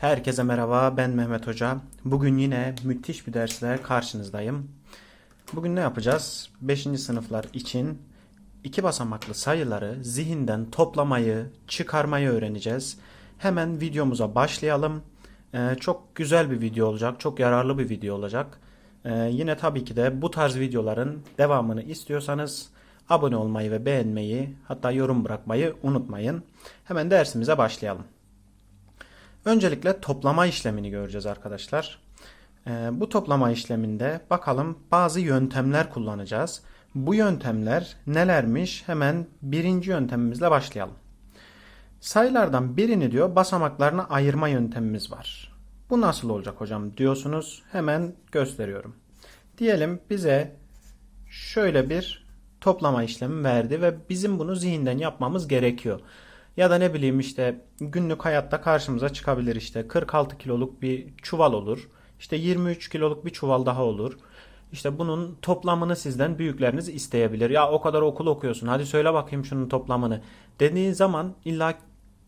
Herkese merhaba, ben Mehmet Hoca. Bugün yine müthiş bir dersle karşınızdayım. Bugün ne yapacağız? 5. sınıflar için iki basamaklı sayıları zihinden toplamayı, çıkarmayı öğreneceğiz. Hemen videomuza başlayalım. Ee, çok güzel bir video olacak, çok yararlı bir video olacak. Ee, yine tabii ki de bu tarz videoların devamını istiyorsanız abone olmayı ve beğenmeyi, hatta yorum bırakmayı unutmayın. Hemen dersimize başlayalım. Öncelikle toplama işlemini göreceğiz arkadaşlar. Ee, bu toplama işleminde bakalım bazı yöntemler kullanacağız. Bu yöntemler nelermiş? Hemen birinci yöntemimizle başlayalım. Sayılardan birini diyor basamaklarına ayırma yöntemimiz var. Bu nasıl olacak hocam diyorsunuz. Hemen gösteriyorum. Diyelim bize şöyle bir toplama işlemi verdi ve bizim bunu zihinden yapmamız gerekiyor. Ya da ne bileyim işte günlük hayatta karşımıza çıkabilir işte 46 kiloluk bir çuval olur. İşte 23 kiloluk bir çuval daha olur. İşte bunun toplamını sizden büyükleriniz isteyebilir. Ya o kadar okul okuyorsun hadi söyle bakayım şunun toplamını. Dediğin zaman illa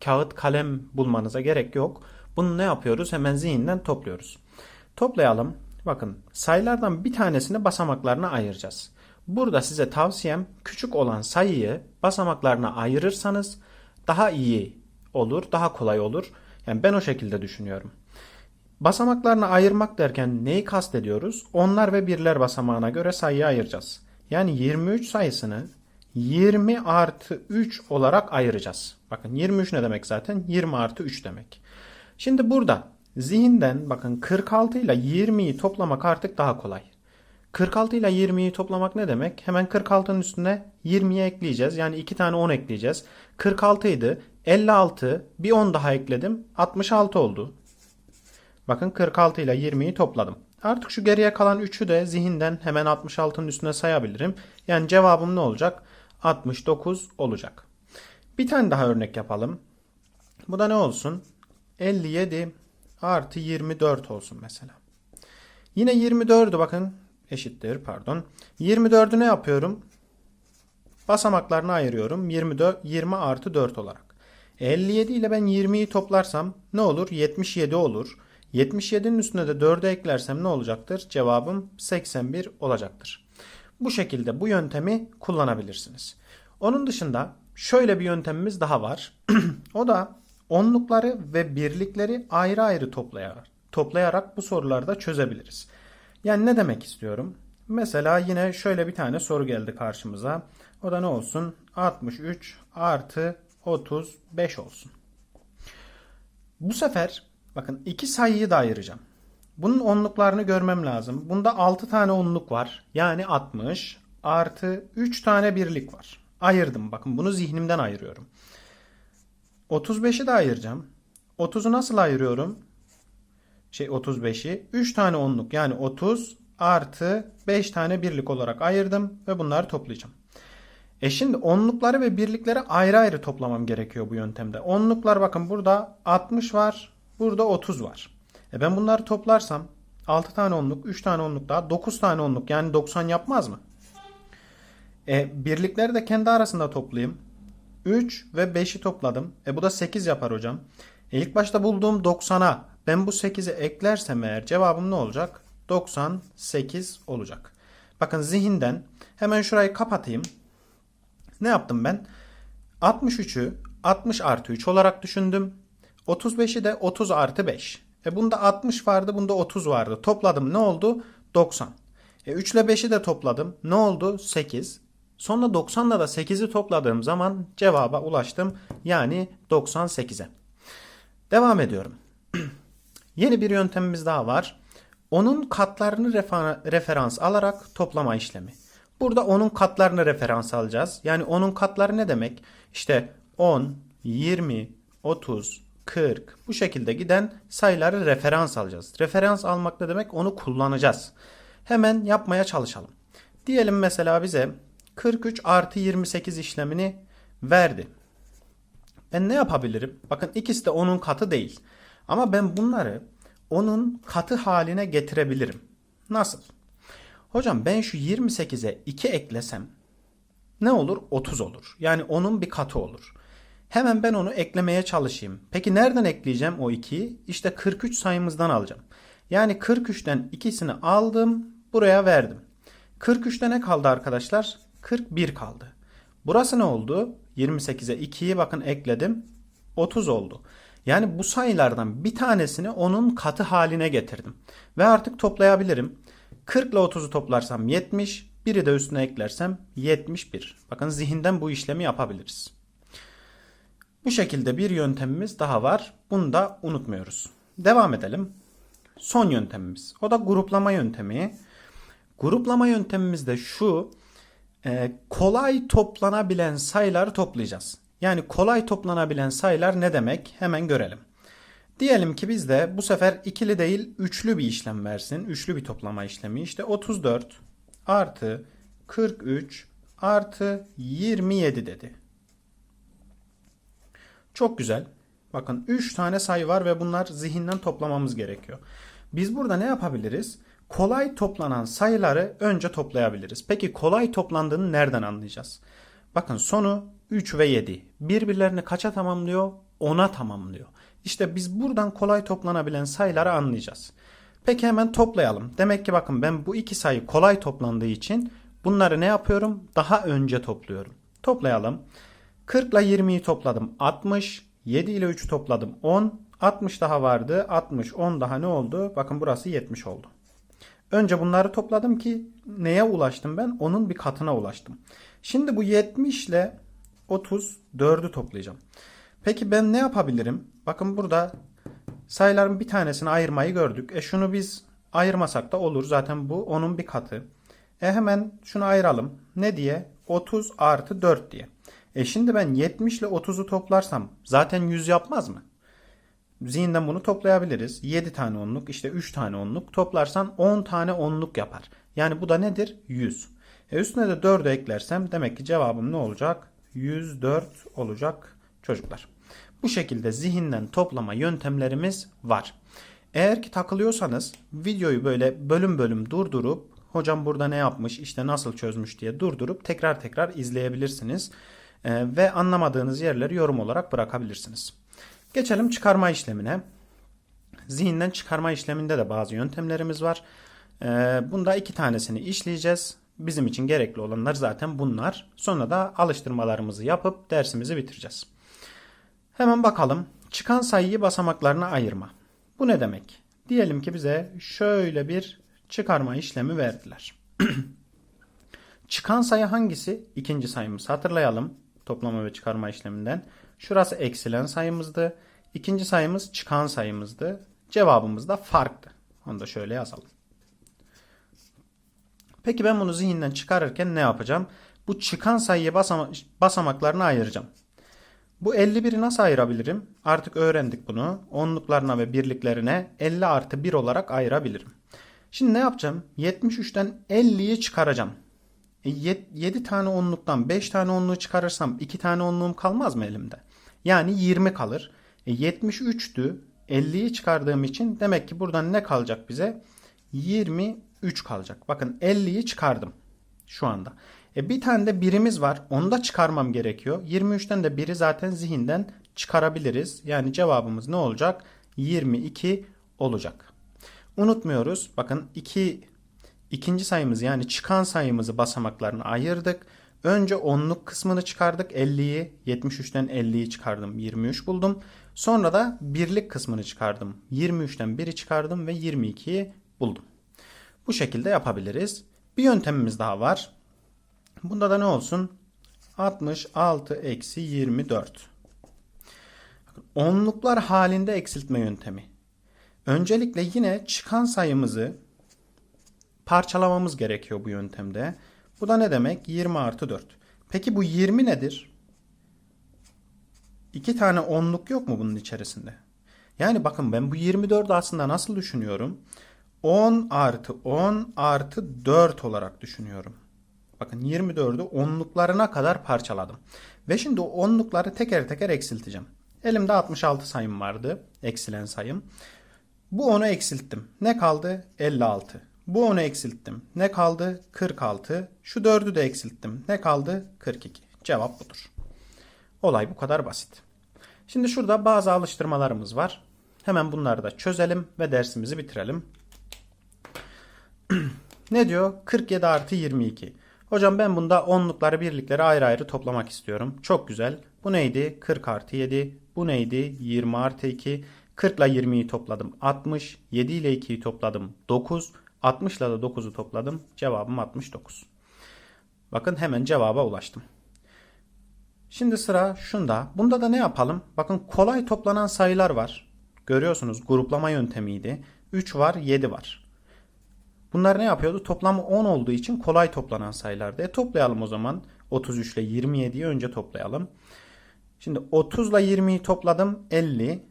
kağıt kalem bulmanıza gerek yok. Bunu ne yapıyoruz? Hemen zihinden topluyoruz. Toplayalım. Bakın sayılardan bir tanesini basamaklarına ayıracağız. Burada size tavsiyem küçük olan sayıyı basamaklarına ayırırsanız daha iyi olur, daha kolay olur. Yani ben o şekilde düşünüyorum. Basamaklarını ayırmak derken neyi kastediyoruz? Onlar ve birler basamağına göre sayıyı ayıracağız. Yani 23 sayısını 20 artı 3 olarak ayıracağız. Bakın 23 ne demek zaten? 20 artı 3 demek. Şimdi burada zihinden bakın 46 ile 20'yi toplamak artık daha kolay. 46 ile 20'yi toplamak ne demek? Hemen 46'nın üstüne 20'yi ekleyeceğiz. Yani 2 tane 10 ekleyeceğiz. 46 idi. 56 bir 10 daha ekledim. 66 oldu. Bakın 46 ile 20'yi topladım. Artık şu geriye kalan 3'ü de zihinden hemen 66'nın üstüne sayabilirim. Yani cevabım ne olacak? 69 olacak. Bir tane daha örnek yapalım. Bu da ne olsun? 57 artı 24 olsun mesela. Yine 24'ü bakın eşittir pardon. 24'ü ne yapıyorum? Basamaklarını ayırıyorum. 24, 20 artı 4 olarak. 57 ile ben 20'yi toplarsam ne olur? 77 olur. 77'nin üstüne de 4'ü eklersem ne olacaktır? Cevabım 81 olacaktır. Bu şekilde bu yöntemi kullanabilirsiniz. Onun dışında şöyle bir yöntemimiz daha var. o da onlukları ve birlikleri ayrı ayrı toplayarak, toplayarak bu sorularda çözebiliriz. Yani ne demek istiyorum? Mesela yine şöyle bir tane soru geldi karşımıza. O da ne olsun? 63 artı 35 olsun. Bu sefer bakın iki sayıyı da ayıracağım. Bunun onluklarını görmem lazım. Bunda 6 tane onluk var. Yani 60 artı 3 tane birlik var. Ayırdım. Bakın bunu zihnimden ayırıyorum. 35'i de ayıracağım. 30'u nasıl ayırıyorum? Şey 35'i 3 tane onluk yani 30 artı 5 tane birlik olarak ayırdım ve bunları toplayacağım. E şimdi onlukları ve birlikleri ayrı ayrı toplamam gerekiyor bu yöntemde. Onluklar bakın burada 60 var, burada 30 var. E ben bunları toplarsam 6 tane onluk, 3 tane onluk daha 9 tane onluk yani 90 yapmaz mı? E birlikleri de kendi arasında toplayayım. 3 ve 5'i topladım. E bu da 8 yapar hocam. E ilk başta bulduğum 90'a ben bu 8'i eklersem eğer cevabım ne olacak? 98 olacak. Bakın zihinden hemen şurayı kapatayım. Ne yaptım ben? 63'ü 60 artı 3 olarak düşündüm. 35'i de 30 artı 5. E bunda 60 vardı bunda 30 vardı. Topladım ne oldu? 90. E 3 ile 5'i de topladım. Ne oldu? 8. Sonra 90'la da 8'i topladığım zaman cevaba ulaştım. Yani 98'e. Devam ediyorum. Yeni bir yöntemimiz daha var. Onun katlarını referans alarak toplama işlemi. Burada onun katlarını referans alacağız. Yani onun katları ne demek? İşte 10, 20, 30, 40 bu şekilde giden sayıları referans alacağız. Referans almak ne demek? Onu kullanacağız. Hemen yapmaya çalışalım. Diyelim mesela bize 43 artı 28 işlemini verdi. Ben ne yapabilirim? Bakın ikisi de onun katı değil. Ama ben bunları onun katı haline getirebilirim. Nasıl? Hocam ben şu 28'e 2 eklesem ne olur? 30 olur. Yani onun bir katı olur. Hemen ben onu eklemeye çalışayım. Peki nereden ekleyeceğim o 2'yi? İşte 43 sayımızdan alacağım. Yani 43'ten ikisini aldım, buraya verdim. 43'te ne kaldı arkadaşlar? 41 kaldı. Burası ne oldu? 28'e 2'yi bakın ekledim. 30 oldu. Yani bu sayılardan bir tanesini onun katı haline getirdim. Ve artık toplayabilirim. 40 ile 30'u toplarsam 70, biri de üstüne eklersem 71. Bakın zihinden bu işlemi yapabiliriz. Bu şekilde bir yöntemimiz daha var. Bunu da unutmuyoruz. Devam edelim. Son yöntemimiz. O da gruplama yöntemi. Gruplama yöntemimiz de şu. e, kolay toplanabilen sayıları toplayacağız. Yani kolay toplanabilen sayılar ne demek? Hemen görelim. Diyelim ki bizde bu sefer ikili değil üçlü bir işlem versin. Üçlü bir toplama işlemi. İşte 34 artı 43 artı 27 dedi. Çok güzel. Bakın 3 tane sayı var ve bunlar zihinden toplamamız gerekiyor. Biz burada ne yapabiliriz? Kolay toplanan sayıları önce toplayabiliriz. Peki kolay toplandığını nereden anlayacağız? Bakın sonu 3 ve 7 birbirlerini kaça tamamlıyor? 10'a tamamlıyor. İşte biz buradan kolay toplanabilen sayıları anlayacağız. Peki hemen toplayalım. Demek ki bakın ben bu iki sayı kolay toplandığı için bunları ne yapıyorum? Daha önce topluyorum. Toplayalım. 40 ile 20'yi topladım 60. 7 ile 3'ü topladım 10. 60 daha vardı. 60 10 daha ne oldu? Bakın burası 70 oldu. Önce bunları topladım ki neye ulaştım ben? Onun bir katına ulaştım. Şimdi bu 70 ile 34'ü toplayacağım. Peki ben ne yapabilirim? Bakın burada sayıların bir tanesini ayırmayı gördük. E şunu biz ayırmasak da olur. Zaten bu onun bir katı. E hemen şunu ayıralım. Ne diye? 30 artı 4 diye. E şimdi ben 70 ile 30'u toplarsam zaten 100 yapmaz mı? Zihinden bunu toplayabiliriz. 7 tane onluk işte 3 tane onluk toplarsan 10 tane onluk yapar. Yani bu da nedir? 100. E üstüne de 4'ü eklersem demek ki cevabım ne olacak? 104 olacak çocuklar. Bu şekilde zihinden toplama yöntemlerimiz var. Eğer ki takılıyorsanız videoyu böyle bölüm bölüm durdurup hocam burada ne yapmış işte nasıl çözmüş diye durdurup tekrar tekrar izleyebilirsiniz. Ee, ve anlamadığınız yerleri yorum olarak bırakabilirsiniz. Geçelim çıkarma işlemine. Zihinden çıkarma işleminde de bazı yöntemlerimiz var. Ee, bunda iki tanesini işleyeceğiz. Bizim için gerekli olanlar zaten bunlar. Sonra da alıştırmalarımızı yapıp dersimizi bitireceğiz. Hemen bakalım. Çıkan sayıyı basamaklarına ayırma. Bu ne demek? Diyelim ki bize şöyle bir çıkarma işlemi verdiler. Çıkan sayı hangisi? İkinci sayımız. Hatırlayalım toplama ve çıkarma işleminden. Şurası eksilen sayımızdı. İkinci sayımız çıkan sayımızdı. Cevabımız da farktı. Onu da şöyle yazalım. Peki ben bunu zihinden çıkarırken ne yapacağım? Bu çıkan sayıyı basama basamaklarına ayıracağım. Bu 51'i nasıl ayırabilirim? Artık öğrendik bunu. Onluklarına ve birliklerine 50 artı 1 olarak ayırabilirim. Şimdi ne yapacağım? 73'ten 50'yi çıkaracağım. E 7 tane onluktan 5 tane onluğu çıkarırsam 2 tane onluğum kalmaz mı elimde? Yani 20 kalır. E 73'tü. 50'yi çıkardığım için demek ki buradan ne kalacak bize? 23 kalacak. Bakın 50'yi çıkardım şu anda. E bir tane de birimiz var. Onu da çıkarmam gerekiyor. 23'ten de biri zaten zihinden çıkarabiliriz. Yani cevabımız ne olacak? 22 olacak. Unutmuyoruz. Bakın 2 ikinci sayımız yani çıkan sayımızı basamaklarına ayırdık. Önce onluk kısmını çıkardık. 50'yi 73'ten 50'yi çıkardım. 23 buldum. Sonra da birlik kısmını çıkardım. 23'ten 1'i çıkardım ve 22'yi buldum. Bu şekilde yapabiliriz. Bir yöntemimiz daha var. Bunda da ne olsun? 66 eksi 24. Onluklar halinde eksiltme yöntemi. Öncelikle yine çıkan sayımızı parçalamamız gerekiyor bu yöntemde. Bu da ne demek? 20 artı 4. Peki bu 20 nedir? İki tane onluk yok mu bunun içerisinde? Yani bakın ben bu 24'ü aslında nasıl düşünüyorum? 10 artı 10 artı 4 olarak düşünüyorum. Bakın 24'ü onluklarına kadar parçaladım. Ve şimdi onlukları teker teker eksilteceğim. Elimde 66 sayım vardı. Eksilen sayım. Bu onu eksilttim. Ne kaldı? 56. Bu onu eksilttim. Ne kaldı? 46. Şu 4'ü de eksilttim. Ne kaldı? 42. Cevap budur. Olay bu kadar basit. Şimdi şurada bazı alıştırmalarımız var. Hemen bunları da çözelim ve dersimizi bitirelim. Ne diyor? 47 artı 22. Hocam ben bunda onlukları birlikleri ayrı ayrı toplamak istiyorum. Çok güzel. Bu neydi? 40 artı 7. Bu neydi? 20 artı 2. 40 ile 20'yi topladım. 60. 7 ile 2'yi topladım. 9. 60 ile de 9'u topladım. Cevabım 69. Bakın hemen cevaba ulaştım. Şimdi sıra şunda. Bunda da ne yapalım? Bakın kolay toplanan sayılar var. Görüyorsunuz gruplama yöntemiydi. 3 var 7 var. Bunlar ne yapıyordu? Toplamı 10 olduğu için kolay toplanan sayılardı. E toplayalım o zaman. 33 ile 27'yi önce toplayalım. Şimdi 30 ile 20'yi topladım 50.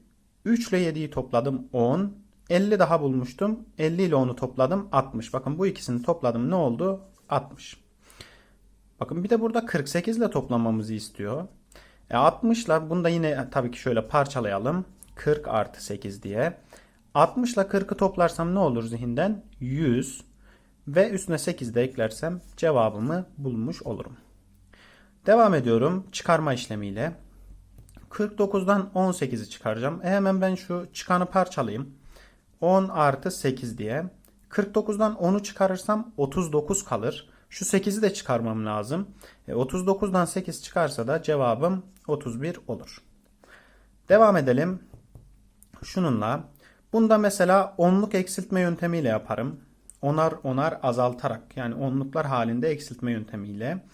3 ile 7'yi topladım 10. 50 daha bulmuştum. 50 ile 10'u topladım 60. Bakın bu ikisini topladım ne oldu? 60. Bakın bir de burada 48 ile toplamamızı istiyor. E 60 ile bunu da yine tabii ki şöyle parçalayalım. 40 artı 8 diye. 60 ile 40'ı toplarsam ne olur zihinden? 100 ve üstüne 8 de eklersem cevabımı bulmuş olurum. Devam ediyorum çıkarma işlemiyle. 49'dan 18'i çıkaracağım. E hemen ben şu çıkanı parçalayayım. 10 artı 8 diye. 49'dan 10'u çıkarırsam 39 kalır. Şu 8'i de çıkarmam lazım. E 39'dan 8 çıkarsa da cevabım 31 olur. Devam edelim. Şununla. Bunda mesela onluk eksiltme yöntemiyle yaparım. Onar onar azaltarak yani onluklar halinde eksiltme yöntemiyle.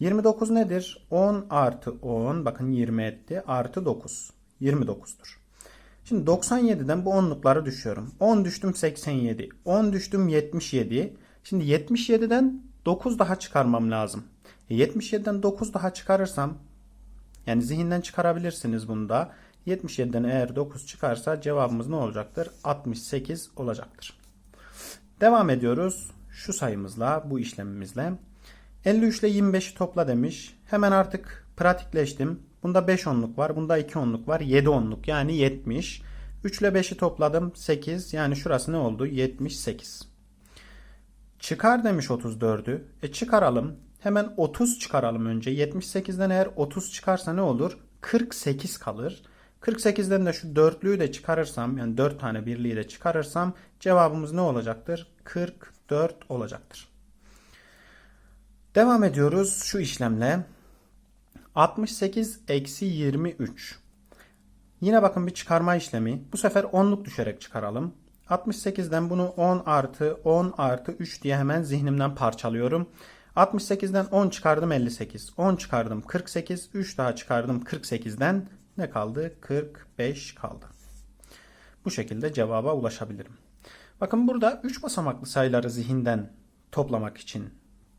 29 nedir? 10 artı 10 bakın 20 etti artı 9. 29'dur. Şimdi 97'den bu onlukları düşüyorum. 10 düştüm 87. 10 düştüm 77. Şimdi 77'den 9 daha çıkarmam lazım. E 77'den 9 daha çıkarırsam yani zihinden çıkarabilirsiniz bunu da. 77'den eğer 9 çıkarsa cevabımız ne olacaktır? 68 olacaktır. Devam ediyoruz şu sayımızla, bu işlemimizle. 53 ile 25'i topla demiş. Hemen artık pratikleştim. Bunda 5 onluk var, bunda 2 onluk var, 7 onluk yani 70. 3 ile 5'i topladım 8 yani şurası ne oldu? 78. Çıkar demiş 34'ü. E çıkaralım. Hemen 30 çıkaralım önce. 78'den eğer 30 çıkarsa ne olur? 48 kalır. 48'den de şu dörtlüyü de çıkarırsam yani 4 tane birliği de çıkarırsam cevabımız ne olacaktır? 44 olacaktır. Devam ediyoruz şu işlemle. 68 eksi 23. Yine bakın bir çıkarma işlemi. Bu sefer onluk düşerek çıkaralım. 68'den bunu 10 artı 10 artı 3 diye hemen zihnimden parçalıyorum. 68'den 10 çıkardım 58. 10 çıkardım 48. 3 daha çıkardım 48'den ne kaldı? 45 kaldı. Bu şekilde cevaba ulaşabilirim. Bakın burada 3 basamaklı sayıları zihinden toplamak için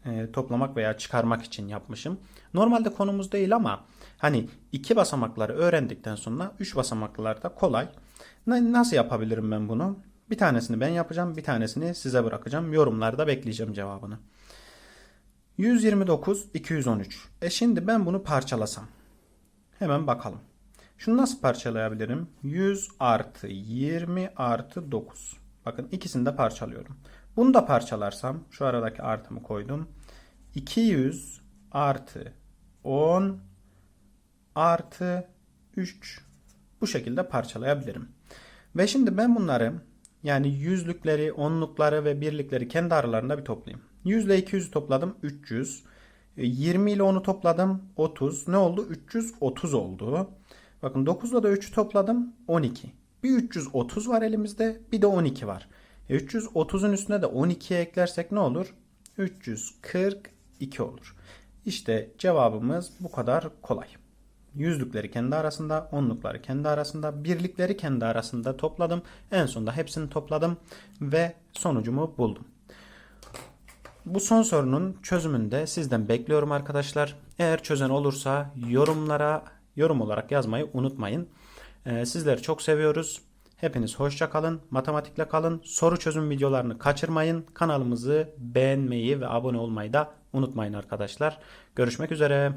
e, toplamak veya çıkarmak için yapmışım. Normalde konumuz değil ama hani iki basamakları öğrendikten sonra 3 basamaklılar da kolay. Nasıl yapabilirim ben bunu? Bir tanesini ben yapacağım, bir tanesini size bırakacağım. Yorumlarda bekleyeceğim cevabını. 129, 213. E şimdi ben bunu parçalasam. Hemen bakalım. Şunu nasıl parçalayabilirim? 100 artı 20 artı 9. Bakın ikisini de parçalıyorum. Bunu da parçalarsam şu aradaki artımı koydum. 200 artı 10 artı 3 bu şekilde parçalayabilirim. Ve şimdi ben bunları yani yüzlükleri, onlukları ve birlikleri kendi aralarında bir toplayayım. 100 ile 200'ü topladım 300. 20 ile 10'u topladım 30. Ne oldu? 330 oldu. Bakın 9 ile de 3'ü topladım 12. Bir 330 var elimizde bir de 12 var. E 330'un üstüne de 12'ye eklersek ne olur? 342 olur. İşte cevabımız bu kadar kolay. Yüzlükleri kendi arasında, onlukları kendi arasında, birlikleri kendi arasında topladım. En sonunda hepsini topladım ve sonucumu buldum. Bu son sorunun çözümünü de sizden bekliyorum arkadaşlar. Eğer çözen olursa yorumlara yorum olarak yazmayı unutmayın. Ee, sizleri çok seviyoruz. Hepiniz hoşça kalın, matematikle kalın. Soru çözüm videolarını kaçırmayın. Kanalımızı beğenmeyi ve abone olmayı da unutmayın arkadaşlar. Görüşmek üzere.